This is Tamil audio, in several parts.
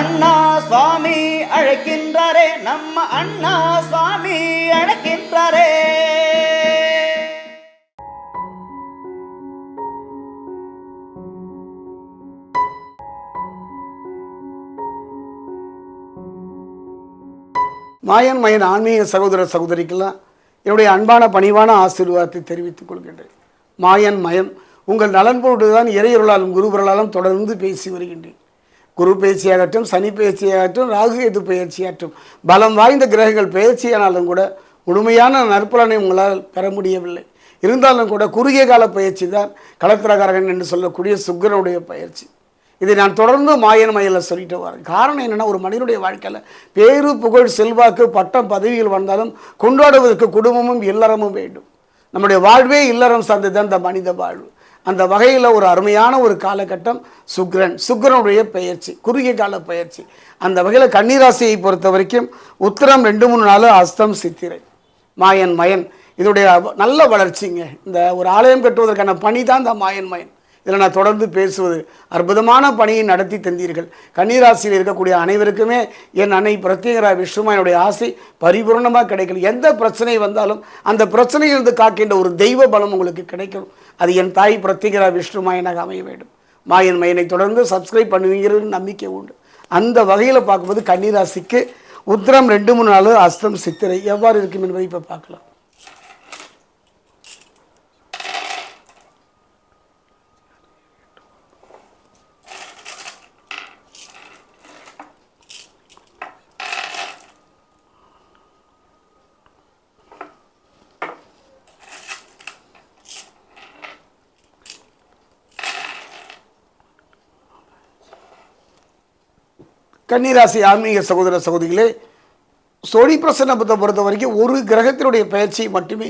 அண்ணா சுவாமி அழைக்கின்றாரே நம்ம அண்ணா சுவாமி அழைக்கின்றாரே. மாயன் மயன் ஆன்மீக சகோதர சகோதரிக்கெல்லாம் என்னுடைய அன்பான பணிவான ஆசீர்வாதத்தை தெரிவித்துக் கொள்கின்றேன். மாயன் மயன் உங்கள் நலன் தான் இறையொருளாலும் குருபொருளாலும் தொடர்ந்து பேசி வருகின்றேன். குரு பயிற்சியாகட்டும் சனி பயிற்சியாகட்டும் ராகு எது பயிற்சியாகட்டும் பலம் வாய்ந்த கிரகங்கள் பயிற்சியானாலும் கூட முழுமையான நற்பலனை உங்களால் பெற முடியவில்லை. இருந்தாலும் கூட குறுகிய கால பயிற்சி தான் கலத்திரகாரகன் என்று சொல்லக்கூடிய சுக்கரனுடைய பயிற்சி. இதை நான் தொடர்ந்து மாயன் மயில சொல்லிட்டு வரேன். காரணம் என்னென்னா ஒரு மனிதனுடைய வாழ்க்கையில் பேரு புகழ் செல்வாக்கு பட்டம் பதவிகள் வந்தாலும் கொண்டாடுவதற்கு குடும்பமும் இல்லறமும் வேண்டும். நம்முடைய வாழ்வே இல்லறம் சார்ந்தது இந்த மனித வாழ்வு. அந்த வகையில் ஒரு அருமையான ஒரு காலகட்டம் சுக்ரன் சுக்ரனுடைய பெயர்ச்சி குறுகிய கால பயிற்சி அந்த வகையில் கன்னிராசியை பொறுத்த வரைக்கும் உத்தரம் ரெண்டு மூணு நாள் அஸ்தம் சித்திரை. மாயன் மயன். இதோடைய நல்ல வளர்ச்சிங்க. இந்த ஒரு ஆலயம் கட்டுவதற்கான பணி தான் இந்த மாயன் மயன். இதில் நான் தொடர்ந்து பேசுவது அற்புதமான பணியை நடத்தி தந்தீர்கள். கன்னிராசியில் இருக்கக்கூடிய அனைவருக்குமே என் அன்னை பிரத்யேகரா விஷ்ணுமாயனுடைய ஆசை பரிபூர்ணமாக கிடைக்கல எந்த பிரச்சனை வந்தாலும் அந்த பிரச்சனையிலிருந்து காக்கின்ற ஒரு தெய்வ பலம் உங்களுக்கு கிடைக்கணும். அது என் தாய் பிரத்யேகரா விஷ்ணுமாயனாக அமைய வேண்டும். மாயன் மையனை தொடர்ந்து சப்ஸ்கிரைப் பண்ணுவீங்கிறது நம்பிக்கை உண்டு. அந்த வகையில் பார்க்கும்போது கன்னிராசிக்கு உத்திரம் ரெண்டு மூணு நாள் அஸ்தம் சித்திரை எவ்வாறு இருக்கும் என்பதை இப்போ பார்க்கலாம். கன்னிராசி ஆன்மீக சகோதர சகோதரிகளே சோழி பிரசன்னத்தை பொறுத்த வரைக்கும் ஒரு கிரகத்தினுடைய பயிற்சி மட்டுமே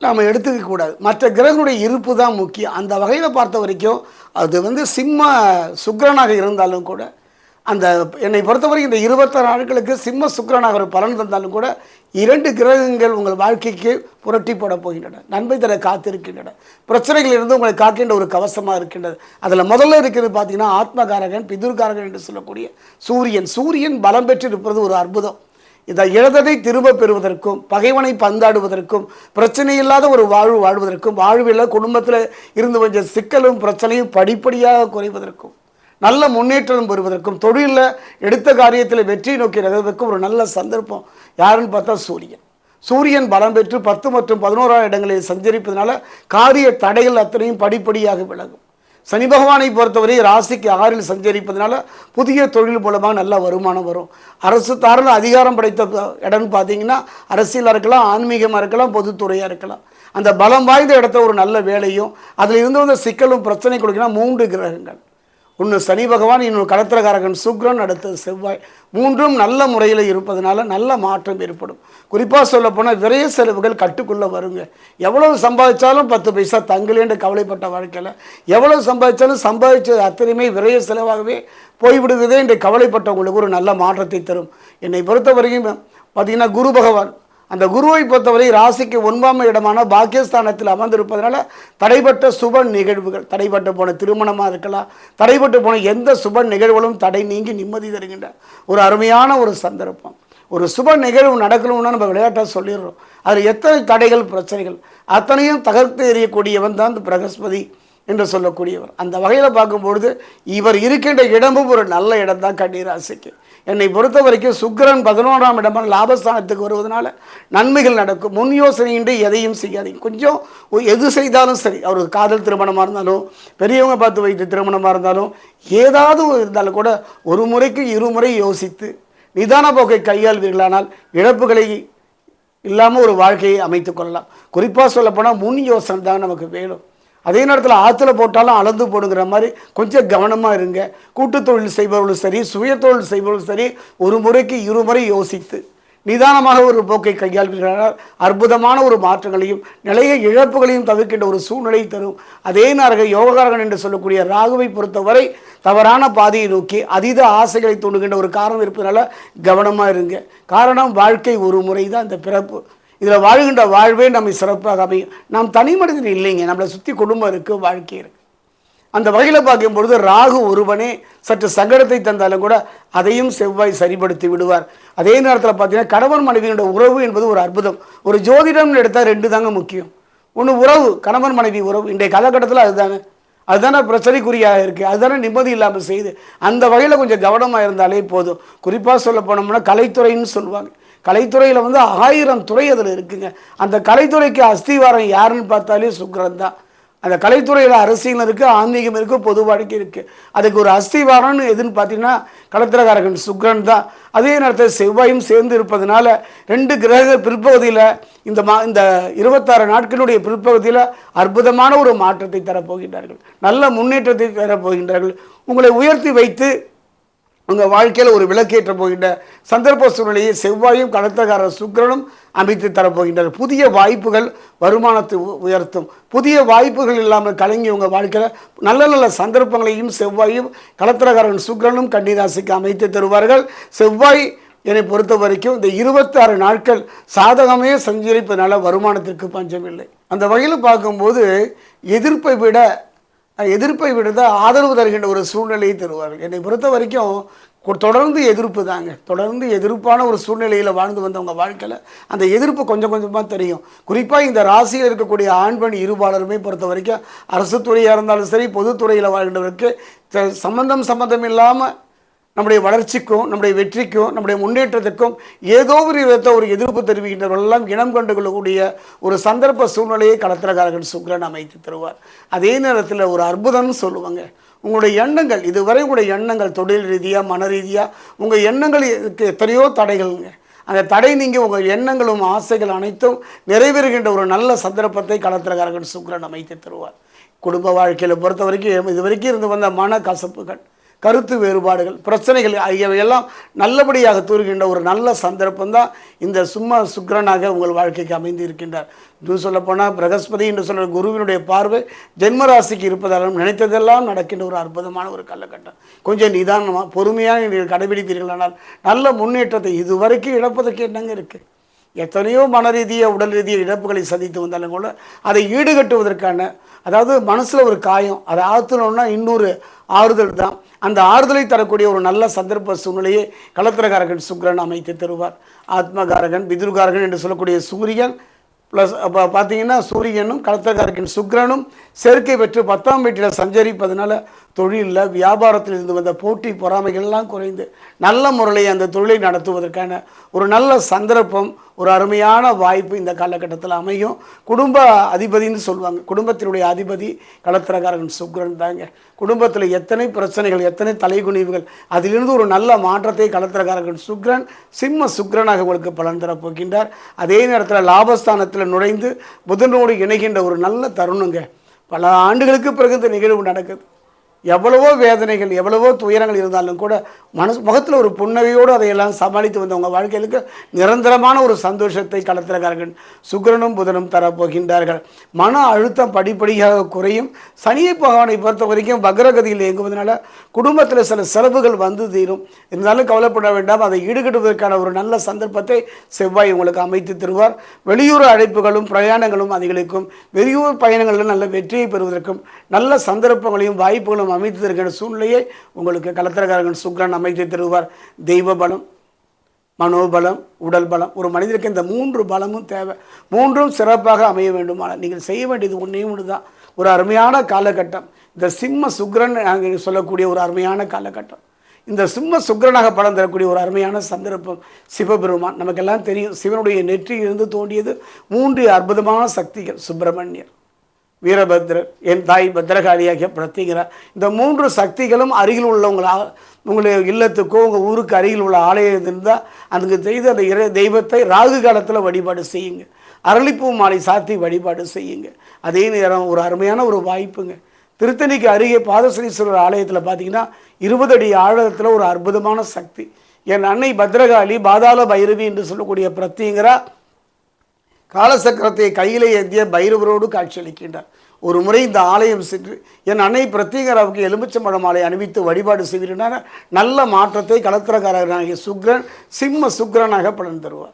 நாம் எடுத்துக்க கூடாது. மற்ற கிரகங்களுடைய இருப்பு தான் முக்கியம். அந்த வகையில் பார்த்த வரைக்கும் அது வந்து சிம்ம சுக்கரனாக இருந்தாலும் கூட அந்த என்னை பொறுத்தவரைக்கும் இந்த இருபத்தாறு நாட்களுக்கு சிம்ம சுக்கரனாக ஒரு பலன் தந்தாலும் கூட இரண்டு கிரகங்கள் உங்கள் வாழ்க்கைக்கு புரட்டி போட போகின்றன. நன்மை தர காத்திருக்கின்றன. பிரச்சனைகள் இருந்து உங்களை காக்கின்ற ஒரு கவசமாக இருக்கின்றது. அதில் முதல்ல இருக்கிறது பார்த்தீங்கன்னா ஆத்மகாரகன் பிதுர்காரகன் என்று சொல்லக்கூடிய சூரியன். சூரியன் பலம் பெற்று இருப்பது ஒரு அற்புதம். இந்த இழந்ததை திரும்ப பெறுவதற்கும் பகைவனை பந்தாடுவதற்கும் பிரச்சனை இல்லாத ஒரு வாழ்வு வாழ்வதற்கும் வாழ்வில் குடும்பத்தில் இருந்து கொஞ்சம் சிக்கலும் பிரச்சனையும் படிப்படியாக குறைவதற்கும் நல்ல முன்னேற்றம் பெறுவதற்கும் தொழிலில் எடுத்த காரியத்தில் வெற்றி நோக்கி நகர்வதற்கும் ஒரு நல்ல சந்தர்ப்பம். யாருன்னு பார்த்தா சூரியன். சூரியன் பலம் பெற்று பத்து மற்றும் பதினோராம் இடங்களில் சஞ்சரிப்பதனால காரிய தடைகள் அத்தனையும் படிப்படியாக விலகும். சனி பகவானை பொறுத்தவரை ராசிக்கு ஆறில் சஞ்சரிப்பதனால புதிய தொழில் மூலமாக நல்ல வருமானம் வரும். அரசு தாரில் அதிகாரம் படைத்த இடம்னு பார்த்தீங்கன்னா அரசியலாக இருக்கலாம் ஆன்மீகமாக இருக்கலாம் பொதுத்துறையாக இருக்கலாம். அந்த பலம் வாய்ந்த இடத்த ஒரு நல்ல வேலையும் அதில் இருந்து வந்த சிக்கலும் பிரச்சனை கொடுக்கணும் மூன்று கிரகங்கள். ஒன்று சனி பகவான் இன்னொரு கடத்திரகாரகன் சுக்ரன் அடுத்தது செவ்வாய். மூன்றும் நல்ல முறையில் இருப்பதனால நல்ல மாற்றம் ஏற்படும். குறிப்பாக சொல்லப்போனால் விரைய செலவுகள் கட்டுக்குள்ளே வருங்க. எவ்வளவு சம்பாதிச்சாலும் பத்து பைசா தங்கலேன்னு கவலைப்பட்ட வாழ்க்கையில். எவ்வளவு சம்பாதிச்சாலும் சம்பாதிச்சது அத்தனையுமே விரைய செலவாகவே போய்விடுகிறதே என்று கவலைப்பட்டவங்களுக்கு ஒரு நல்ல மாற்றத்தை தரும். என்னை பொறுத்த வரைக்கும் பார்த்தீங்கன்னா குரு பகவான் அந்த குருவை பொறுத்தவரை ராசிக்கு ஒன்பதாம் இடமான பாக்கியஸ்தானத்தில் அமர்ந்திருப்பதனால தடைப்பட்ட சுப நிகழ்வுகள் தடைப்பட்டு போன திருமணமாக இருக்கலாம் தடைப்பட்டு போன எந்த சுப நிகழ்வுகளும் தடை நீங்கி நிம்மதி தருகின்ற ஒரு அருமையான ஒரு சந்தர்ப்பம். ஒரு சுப நிகழ்வு நடக்கணும்னா நம்ம விளையாட்டாக சொல்லிடுறோம். அதில் எத்தனை தடைகள் பிரச்சனைகள் அத்தனையும் தகர்த்து எறியக்கூடியவன் தான் இந்த பிரகஸ்பதி என்று சொல்லக்கூடியவர். அந்த வகையில் பார்க்கும்பொழுது இவர் இருக்கின்ற இடமும் ஒரு நல்ல இடம் தான் கன்னிராசிக்கு. என்னை பொறுத்த வரைக்கும் சுக்கிரன் பதினோராம் இடமான லாபஸ்தானத்துக்கு வருவதனால நன்மைகள் நடக்கும். முன் யோசனையின்றி எதையும் செய்யாதீங்க. கொஞ்சம் எது செய்தாலும் சரி. அவருக்கு காதல் திருமணமாக இருந்தாலும் பெரியவங்க பார்த்து வைத்து திருமணமாக இருந்தாலும் ஏதாவது இருந்தாலும் கூட ஒரு முறைக்கு இருமுறை யோசித்து நிதான போக்கை கையாள்வீர்களானால் இழப்புகளை இல்லாமல் ஒரு வாழ்க்கையை அமைத்து கொள்ளலாம். குறிப்பாக சொல்லப்போனால் முன் யோசனை தான் நமக்கு வேணும். அதே நேரத்தில் ஆற்றுல போட்டாலும் அளந்து போடுங்கிற மாதிரி கொஞ்சம் கவனமாக இருங்க. கூட்டு தொழில் செய்பவர்களும் சரி சுய தொழில் செய்பவர்களும் சரி ஒரு முறைக்கு இருமுறை யோசித்து நிதானமாக ஒரு போக்கை கையாள்கிறார் அற்புதமான ஒரு மாற்றங்களையும் நிலைய இழப்புகளையும் தவிர்க்கின்ற ஒரு சூழ்நிலை தரும். அதே நேரம் யோககாரகன் என்று சொல்லக்கூடிய ராகுவை பொறுத்தவரை தவறான பாதையை நோக்கி அதீத ஆசைகளை தூண்டுகின்ற ஒரு காரணம் இருப்பதனால கவனமாக இருங்க. காரணம் வாழ்க்கை ஒரு முறை தான் இந்த பிறப்பு இதில் வாழ்கின்ற வாழ்வே நம்மை சிறப்பாக அமையும். நாம் தனி மனிதன் இல்லைங்க. நம்மளை சுற்றி குடும்பம் இருக்குது வாழ்க்கை இருக்குது அந்த வகையில் பார்க்கும் பொழுது ராகு ஒருவனே சற்று சங்கடத்தை தந்தாலும் கூட அதையும் செவ்வாய் சரிப்படுத்தி விடுவார். அதே நேரத்தில் பார்த்தீங்கன்னா கணவன் மனைவியோட உறவு என்பது ஒரு அற்புதம். ஒரு ஜோதிடம்னு எடுத்தால் ரெண்டு தாங்க முக்கியம். ஒன்று உறவு கணவன் மனைவி உறவு. இன்றைய காலகட்டத்தில் அதுதானே. அதுதானே பிரச்சனைக்குரியாக இருக்குது அதுதானே நிம்மதி இல்லாமல் செய்யுது. அந்த வகையில் கொஞ்சம் கவனமாக இருந்தாலே போதும். குறிப்பாக சொல்ல போனோம்னா கலைத்துறைன்னு சொல்லுவாங்க. கலைத்துறையில் வந்து ஆயிரம் துறை அதில் இருக்குங்க. அந்த கலைத்துறைக்கு அஸ்திவாரம் யாருன்னு பார்த்தாலே சுக்கரன் தான். அந்த கலைத்துறையில் அரசியல் இருக்குது ஆன்மீகம் இருக்குது பொது வாழ்க்கை இருக்குது அதுக்கு ஒரு அஸ்திவாரம்னு எதுன்னு பார்த்தீங்கன்னா களத்திரகாரகன் சுக்கிரன் தான். அதே நேரத்தில் செவ்வாயும் சேர்ந்து இருப்பதனால ரெண்டு கிரக பிற்பகுதியில் இந்த மா இந்த இருபத்தாறு நாட்களுடைய பிற்பகுதியில் அற்புதமான ஒரு மாற்றத்தை தரப்போகின்றார்கள். நல்ல முன்னேற்றத்தை தரப்போகின்றார்கள். உங்களை உயர்த்தி வைத்து அவங்க வாழ்க்கையில் ஒரு விளக்கேற்ற போகின்ற சந்தர்ப்ப சூழ்நிலையை செவ்வாயும் கடத்தகார சுக்கிரனும் அமைத்து தரப்போகின்றனர். புதிய வாய்ப்புகள் வருமானத்தை உ- உயர்த்தும். புதிய வாய்ப்புகள் இல்லாமல் கலங்கி உங்கள் வாழ்க்கையில் நல்ல நல்ல சந்தர்ப்பங்களையும் செவ்வாயும் கடத்திரகாரன் சுக்கிரனும் கன்னிராசிக்கு அமைத்து தருவார்கள். செவ்வாய் என்னை பொறுத்த வரைக்கும் இந்த இருபத்தாறு நாட்கள் சாதகமே சஞ்சரிப்பதனால வருமானத்திற்கு பஞ்சமில்லை. அந்த வகையில் பார்க்கும்போது எதிர்ப்பை விட எதிர்ப்பை விட ஆதரவு தருகின்ற ஒரு சூழ்நிலையை தருவார்கள். என்னை பொறுத்த வரைக்கும் தொடர்ந்து எதிர்ப்பு தாங்க. தொடர்ந்து எதிர்ப்பான ஒரு சூழ்நிலையில் வாழ்ந்து வந்தவங்க வாழ்க்கையில் அந்த எதிர்ப்பு கொஞ்சம் கொஞ்சமாக தெரியும். குறிப்பாக இந்த ராசியில் இருக்கக்கூடிய ஆண் பெண் இருபாலருமே பொறுத்த வரைக்கும் அரசு துறையாக இருந்தாலும் சரி பொதுத்துறையில் வாழ்கின்றவருக்கு சம்மந்தம் சம்பந்தம் இல்லாமல் நம்முடைய வளர்ச்சிக்கும் நம்முடைய வெற்றிக்கும் நம்முடைய முன்னேற்றத்திற்கும் ஏதோ ஒரு விதத்தை ஒரு எதிர்ப்பு தெரிவிக்கின்றவர்களெல்லாம் இனம் கண்டு கொள்ளக்கூடிய ஒரு சந்தர்ப்ப சூழ்நிலையை களத்திரகாரகன் சுக்கரன் அமைத்து தருவார். அதே நேரத்தில் ஒரு அற்புதம்னு சொல்லுவாங்க. உங்களுடைய எண்ணங்கள் இதுவரை உங்களுடைய எண்ணங்கள் தொழில் ரீதியாக மன ரீதியாக உங்கள் எண்ணங்களுக்கு எத்தனையோ தடைகள்ங்க. அந்த தடை நீங்கள் உங்கள் எண்ணங்களும் ஆசைகள் அனைத்தும் நிறைவேறுகின்ற ஒரு நல்ல சந்தர்ப்பத்தை களத்திரகாரகன் சுக்கரன் அமைத்து தருவார். குடும்ப வாழ்க்கையில் பொறுத்த வரைக்கும் இது வரைக்கும் இருந்து வந்த மன கசப்புகள் கருத்து வேறுபாடுகள் பிரச்சனைகள் ஆகியவையெல்லாம் நல்லபடியாக தூர்கின்ற ஒரு நல்ல சந்தர்ப்பம்தான் இந்த சும்மா சுக்கரனாக உங்கள் வாழ்க்கைக்கு அமைந்து இருக்கின்றார் இன்னும் சொல்லப்போனால் பிரகஸ்பதி என்று சொல்கிற குருவினுடைய பார்வை ஜென்மராசிக்கு இருப்பதாலும் நினைத்ததெல்லாம் நடக்கின்ற ஒரு அற்புதமான ஒரு காலகட்டம். கொஞ்சம் நிதானமாக பொறுமையாக நீங்கள் கடைபிடிப்பீர்களானால் நல்ல முன்னேற்றத்தை இதுவரைக்கும் இழப்பதற்கு என்னங்க இருக்குது எத்தனையோ மன ரீதியாக உடல் ரீதியாக இழப்புகளை சந்தித்து வந்தாலும் கூட அதை ஈடுகட்டுவதற்கான அதாவது மனசில் ஒரு காயம் அதை ஆற்றணும்னா இன்னொரு ஆறுதல் தான். அந்த ஆறுதலை தரக்கூடிய ஒரு நல்ல சந்தர்ப்ப சூழ்நிலையை கலத்திரகாரகன் சுக்கரன் அமைத்து தருவார். ஆத்மகாரகன் பிதுர்காரகன் என்று சொல்லக்கூடிய சூரியன் ப்ளஸ் அப்போ பார்த்தீங்கன்னா சூரியனும் கலத்திரகாரகன் சுக்கரனும் சேர்க்கை பெற்று பத்தாம் வீட்டில் சஞ்சரிப்பதனால தொழிலில் வியாபாரத்தில் இருந்து வந்த போட்டி பொறாமைகள்லாம் குறைந்து நல்ல முறையில் அந்த தொழிலை நடத்துவதற்கான ஒரு நல்ல சந்தர்ப்பம் ஒரு அருமையான வாய்ப்பு இந்த காலகட்டத்தில் அமையும். குடும்ப அதிபதின்னு சொல்லுவாங்க. குடும்பத்தினுடைய அதிபதி களத்திரகாரன் சுக்ரன் தாங்க. குடும்பத்தில் எத்தனை பிரச்சனைகள் எத்தனை தலைகுனிவுகள் அதிலிருந்து ஒரு நல்ல மாற்றத்தை களத்திரகாரன் சுக்ரன் சிம்ம சுக்கிரனாக உங்களுக்கு பலன் தரப்போகின்றார் அதே நேரத்தில் லாபஸ்தானத்தில் நுழைந்து புதனோடு இணைகின்ற ஒரு நல்ல தருணங்க. பல ஆண்டுகளுக்கு பிறகு இந்த நிகழ்வு நடக்குது. எவ்வளவோ வேதனைகள் எவ்வளவோ துயரங்கள் இருந்தாலும் கூட மனசு முகத்தில் ஒரு புன்னகையோடு அதையெல்லாம் சமாளித்து வந்தவங்க வாழ்க்கைகளுக்கு நிரந்தரமான ஒரு சந்தோஷத்தை களத்திரக்காரர்கள் சுக்கிரனும் புதனும் தரப்போகின்றார்கள். மன அழுத்தம் படிப்படியாக குறையும். சனியை பகவானை பொறுத்த வரைக்கும் வக்ரகதியில் இயங்குவதனால குடும்பத்தில் சில செலவுகள் வந்து தீரும். இருந்தாலும் கவலைப்பட வேண்டாம். அதை ஈடுகட்டுவதற்கான ஒரு நல்ல சந்தர்ப்பத்தை செவ்வாய் உங்களுக்கு அமைத்து தருவார். வெளியூர் அழைப்புகளும் பிரயாணங்களும் அதிகரிக்கும். வெளியூர் பயணங்களில் நல்ல வெற்றியை பெறுவதற்கும் நல்ல சந்தர்ப்பங்களையும் வாய்ப்புகளும் அமைத்து தருகின்ற சூழ்நிலையை உங்களுக்கு கலத்திரக்காரர்கள் சுக்கிரன் அமைத்து தருவார். தெய்வ பலம் மனோபலம் உடல் பலம். ஒரு மனிதருக்கு இந்த மூன்று பலமும் தேவை. மூன்றும் சிறப்பாக அமைய வேண்டுமானால் நீங்கள் செய்ய வேண்டியது ஒன்றே ஒன்று தான். ஒரு அருமையான காலகட்டம். இந்த சிம்ம சுக்கிரன் நாங்கள் சொல்லக்கூடிய ஒரு அருமையான காலகட்டம். இந்த சிம்ம சுக்கிரனாக பலம் தரக்கூடிய ஒரு அருமையான சந்தர்ப்பம் சிவபெருமான். நமக்கெல்லாம் தெரியும் சிவனுடைய நெற்றியிலிருந்து தோண்டியது மூன்று அற்புதமான சக்திகள். சுப்பிரமணியர். வீரபத்ரர் என் தாய் பத்ரகாளியாகிய பிரத்திகிறார் இந்த மூன்று சக்திகளும் அருகில் உள்ளவங்களா உங்களுடைய இல்லத்துக்கோ உங்கள் ஊருக்கு அருகில் உள்ள ஆலயம் இருந்தால் அதுக்கு செய்து அந்த இறை தெய்வத்தை ராகு காலத்தில் வழிபாடு செய்யுங்க. அரளிப்பூ மாலை சாத்தி வழிபாடு செய்யுங்க. அதே நேரம் ஒரு அருமையான ஒரு வாய்ப்புங்க. திருத்தணிக்கு அருகே பாதசனீஸ்வரர் ஆலயத்தில் பார்த்தீங்கன்னா இருபது அடி ஆழத்தில் ஒரு அற்புதமான சக்தி. என் அன்னை பத்ரகாளி பாதாள பைரவி என்று சொல்லக்கூடிய பிரத்திங்கிறா காலசக்கரத்தை கையிலே ஏந்திய பைரவரோடு காட்சியளிக்கின்றார் ஒரு முறை இந்த ஆலயம் சென்று என் அன்னை பிரத்யேகராவுக்கு எலுமிச்சம்பழம் மாலை அணிவித்து வழிபாடு செய்வீர்கள் நல்ல மாற்றத்தை களத்திரக்காரராகிய சுக்ரன் சிம்ம சுக்ரனாக பலன் தருவார்.